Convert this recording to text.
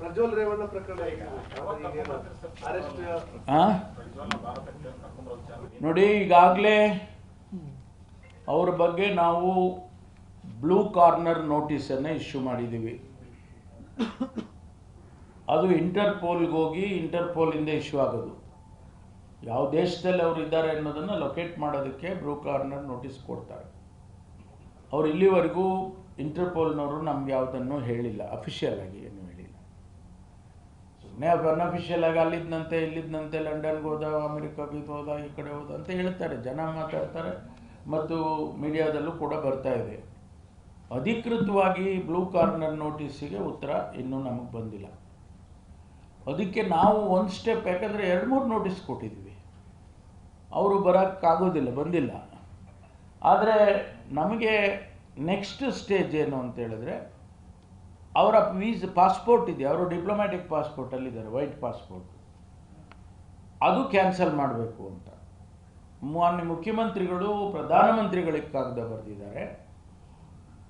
ಪ್ರಜ್ವಲ್ ರೇವಣ್ಣ ಪ್ರಕರಣ ಈಗ ಅರೆಸ್ಟ್ ಆ? ನೋಡಿ ಈಗಾಗಲೇ ಅವ್ರ ಬಗ್ಗೆ ನಾವು ಬ್ಲೂ ಕಾರ್ನರ್ ನೋಟಿಸನ್ನು ಇಶ್ಯೂ ಮಾಡಿದ್ದೀವಿ. ಅದು ಇಂಟರ್ಪೋಲ್ಗೆ ಹೋಗಿ ಇಂಟರ್ಪೋಲಿಂದ ಇಶ್ಯೂ ಆಗೋದು. ಯಾವ ದೇಶದಲ್ಲಿ ಅವರು ಇದ್ದಾರೆ ಅನ್ನೋದನ್ನು ಲೊಕೇಟ್ ಮಾಡೋದಕ್ಕೆ ಬ್ಲೂ ಕಾರ್ನರ್ ನೋಟಿಸ್ ಕೊಡ್ತಾರೆ. ಅವ್ರು ಇಲ್ಲಿವರೆಗೂ ಇಂಟರ್ಪೋಲ್ನವರು ನಮ್ಗೆ ಯಾವುದನ್ನು ಹೇಳಿಲ್ಲ ಅಫಿಷಿಯಲ್ ಆಗಿ ಸುಮ್ಮನೆ ಅನ್ಅಫಿಷಿಯಲ್ ಆಗಿ ಅಲ್ಲಿದ್ದಂತೆ ಇಲ್ಲಿದ್ದಂತೆ ಲಂಡನ್ಗೆ ಹೋದ, ಅಮೆರಿಕಾಗೆ ಹೋದ, ಈ ಕಡೆ ಹೋದ ಅಂತ ಹೇಳ್ತಾರೆ. ಜನ ಮಾತಾಡ್ತಾರೆ ಮತ್ತು ಮೀಡಿಯಾದಲ್ಲೂ ಕೂಡ ಬರ್ತಾ ಇದೆ. ಅಧಿಕೃತವಾಗಿ ಬ್ಲೂ ಕಾರ್ನರ್ ನೋಟಿಸಿಗೆ ಉತ್ತರ ಇನ್ನೂ ನಮಗೆ ಬಂದಿಲ್ಲ. ಅದಕ್ಕೆ ನಾವು ಒಂದು ಸ್ಟೆಪ್ ಯಾಕಂದರೆ ಎರಡು ಮೂರು ನೋಟಿಸ್ ಕೊಟ್ಟಿದ್ವಿ ಅವರು ಬರೋಕ್ಕಾಗೋದಿಲ್ಲ, ಬಂದಿಲ್ಲ. ಆದರೆ ನಮಗೆ ನೆಕ್ಸ್ಟ್ ಸ್ಟೇಜ್ ಏನು ಅಂತ ಹೇಳಿದ್ರೆ ಅವರ ವೀಸ್ ಪಾಸ್ಪೋರ್ಟ್ ಇದೆ, ಅವರು ಡಿಪ್ಲೊಮ್ಯಾಟಿಕ್ ಪಾಸ್ಪೋರ್ಟಲ್ಲಿದ್ದಾರೆ ವೈಟ್ ಪಾಸ್ಪೋರ್ಟ್. ಅದು ಕ್ಯಾನ್ಸಲ್ ಮಾಡಬೇಕು ಅಂತ. ಮಾನ್ಯ ಮುಖ್ಯಮಂತ್ರಿಗಳು, ಪ್ರಧಾನಮಂತ್ರಿಗಳಿಗೆ ಕಾಗದ ಬರೆದಿದ್ದಾರೆ.